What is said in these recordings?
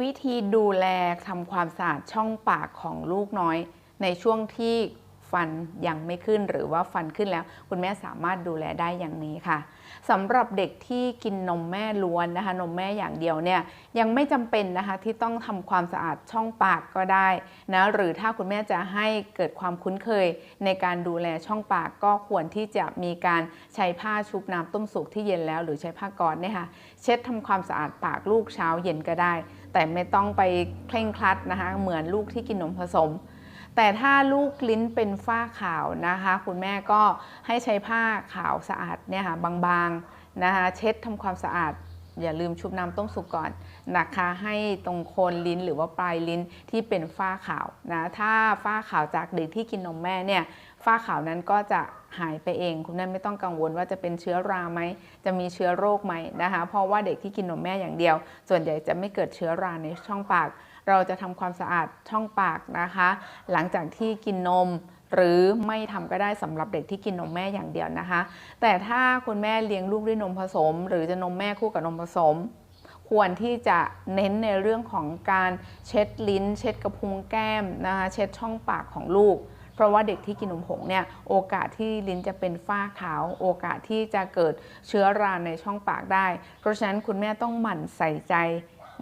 วิธีดูแลทำความสะอาดช่องปากของลูกน้อย ในช่วงที่ฟันยังไม่ขึ้นหรือว่าฟันขึ้นแล้ว คุณแม่สามารถดูแลได้อย่างนี้ค่ะสำหรับเด็กที่กินนมแม่ล้วนนะคะ นมแม่อย่างเดียวเนี่ยยังไม่จำเป็นนะคะที่ต้องทำความสะอาดช่องปากก็ได้นะหรือถ้าคุณแม่จะให้เกิดความคุ้นเคย ในการดูแลช่องปากก็ควรที่จะมีการใช้ผ้าชุบน้ำต้มสุกที่เย็นแล้ว หรือใช้ผ้าก๊อซเนี่ยค่ะเช็ดทำความสะอาดปากลูกเช้าเย็นก็ได้ แต่ไม่ต้องไปเคร่งครัดนะคะ เหมือนลูกที่กินนมผสม แต่ถ้าลูกลิ้นเป็นฝ้าขาวนะคะ คุณแม่ก็ให้ใช้ผ้าขาวสะอาดเนี่ยค่ะบางๆนะคะเช็ดทำความสะอาด อย่าลืมชุบน้ำต้มสุกก่อนนะคะ ให้ตรงโคนลิ้นหรือว่าปลายลิ้นที่เป็นฝ้าขาวนะถ้าฝ้าขาวจากเด็กที่กินนมแม่เนี่ย ฝ้าขาวนั้นก็จะหายไปเอง คุณแม่ไม่ต้องกังวลว่าจะเป็นเชื้อราไหมจะมีเชื้อโรคไหมนะคะ เพราะว่าเด็กที่กินนมแม่อย่างเดียว ส่วนใหญ่จะไม่เกิดเชื้อราในช่องปาก เราจะทำความสะอาดช่องปากนะคะ หลังจากที่กินนมหรือไม่ทำก็ได้สำหรับเด็กที่กินนมแม่อย่างเดียวนะคะ แต่ถ้าคุณแม่เลี้ยงลูกด้วยนมผสม หรือจะนมแม่คู่กับนมผสม ควรที่จะเน้นในเรื่องของการเช็ดลิ้น เช็ดกระพุ้งแก้มนะคะเช็ดช่องปากของลูก เพราะว่าเด็กที่กินนมผงเนี่ยโอกาสที่ลิ้นจะเป็นฝ้าขาว โอกาสที่จะเกิดเชื้อราในช่องปากได้ เพราะฉะนั้นคุณแม่ต้องหมั่นใส่ใจ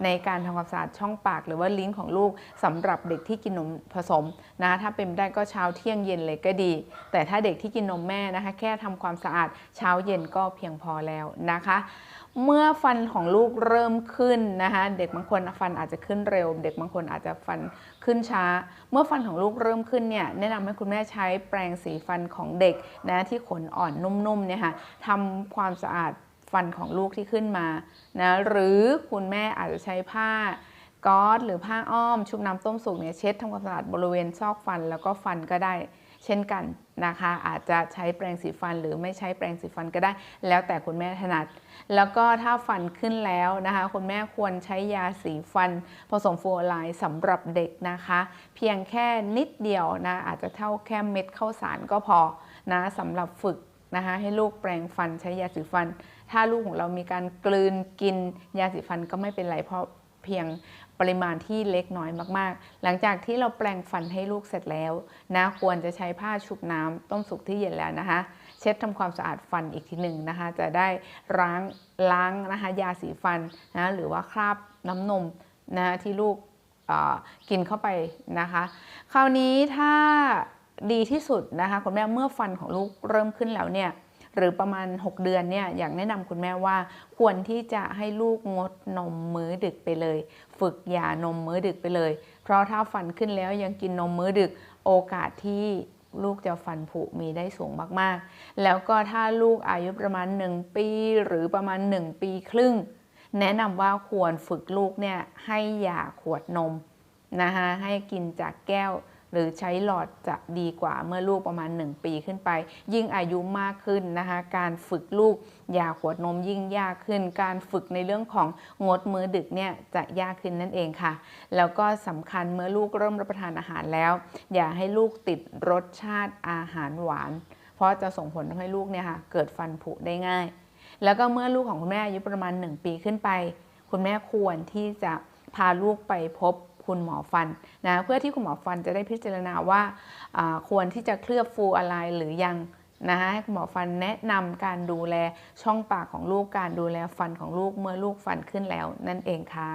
ในการทำความสะอาดช่องปาก หรือว่าลิ้นของลูกสำหรับเด็กที่กินนมผสมนะถ้าเป็นได้ก็เช้าเที่ยงเย็นเลยก็ดี แต่ถ้าเด็กที่กินนมแม่นะคะ แค่ทำความสะอาดเช้าเย็นก็เพียงพอแล้วนะคะ เมื่อฟันของลูกเริ่มขึ้นนะคะเด็กบางคนฟันอาจจะขึ้นเร็ว เด็กบางคนอาจจะฟันขึ้นช้า เมื่อฟันของลูกเริ่มขึ้นเนี่ยแนะนำให้คุณแม่ใช้แปรงสีฟันของเด็กนะที่ขนอ่อนนุ่มๆเนี่ยค่ะทำความสะอาด ฟันของลูกที่ขึ้นมานะหรือคุณแม่อาจจะใช้ผ้าก๊อซหรือผ้าอ้อมชุบน้ำต้มสุกเนี่ยเช็ดทำความสะอาดบริเวณซอกฟันแล้วก็ฟันก็ได้ เช่นกันนะคะ อาจจะใช้แปรงสีฟันหรือไม่ใช้แปรงสีฟันก็ได้ แล้วแต่คุณแม่ถนัด แล้วก็ถ้าฟันขึ้นแล้วนะคะ คุณแม่ควรใช้ยาสีฟัน ผสมฟลูออไรด์สำหรับเด็กนะคะ เพียงแค่นิดเดียวนะอาจจะเท่าแค่เม็ดข้าวสารก็พอนะสำหรับฝึก นะคะให้ลูกแปรงฟันใช้ยาสีฟัน ถ้าลูกของเรามีการกลืนกินยาสีฟันก็ไม่เป็นไรเพราะเพียงปริมาณที่เล็กน้อยมากๆ หลังจากที่เราแปรงฟันให้ลูกเสร็จแล้วนะควรจะใช้ผ้าชุบน้ำต้มสุกที่เย็นแล้วนะคะ เช็ดทำความสะอาดฟันอีกทีหนึ่งนะคะ จะได้ล้างล้างนะคะยาสีฟันนะหรือว่าคราบน้ำนมนะที่ลูกกินเข้าไปนะคะ คราวนี้ถ้า ดีที่สุดนะคะคุณแม่เมื่อฟันของลูกเริ่มขึ้นแล้วเนี่ยหรือประมาณ 6 เดือนเนี่ยอยากแนะนำคุณแม่ว่า ควรที่จะให้ลูกงดนมมื้อดึกไปเลย ฝึกยานมมื้อดึกไปเลย เพราะถ้าฟันขึ้นแล้วยังกินนมมื้อดึกโอกาสที่ลูกจะฟันผุมีได้สูงมากๆ แล้วก็ถ้าลูกอายุประมาณ 1 ปีหรือประมาณ 1 ปีครึ่ง แนะนำว่าควรฝึกลูกเนี่ยให้ยาขวดนมนะคะให้กินจากแก้ว หรือใช้หลอดจะดีกว่าเมื่อลูกประมาณ 1 ปีขึ้นไป ยิ่งอายุมากขึ้นนะคะ การฝึกลูกยาขวดนมยิ่งยากขึ้น การฝึกในเรื่องของงดมื้อดึกเนี่ยจะยากขึ้นนั่นเองค่ะ แล้วก็สำคัญเมื่อลูกเริ่มรับประทานอาหารแล้ว อย่าให้ลูกติดรสชาติอาหารหวาน เพราะจะส่งผลทำให้ลูกเนี่ยค่ะเกิดฟันผุได้ง่าย แล้วก็เมื่อลูกของคุณแม่อายุประมาณ 1 ปีขึ้นไป คุณแม่ควรที่จะพาลูกไปพบ คุณหมอฟันนะเพื่อที่คุณหมอฟันจะได้พิจารณาว่าควรที่จะเคลือบฟูอะไรหรือยังนะคะให้คุณหมอฟันแนะนำการดูแลช่องปากของลูกการดูแลฟันของลูกเมื่อลูกฟันขึ้นแล้วนั่นเองค่ะ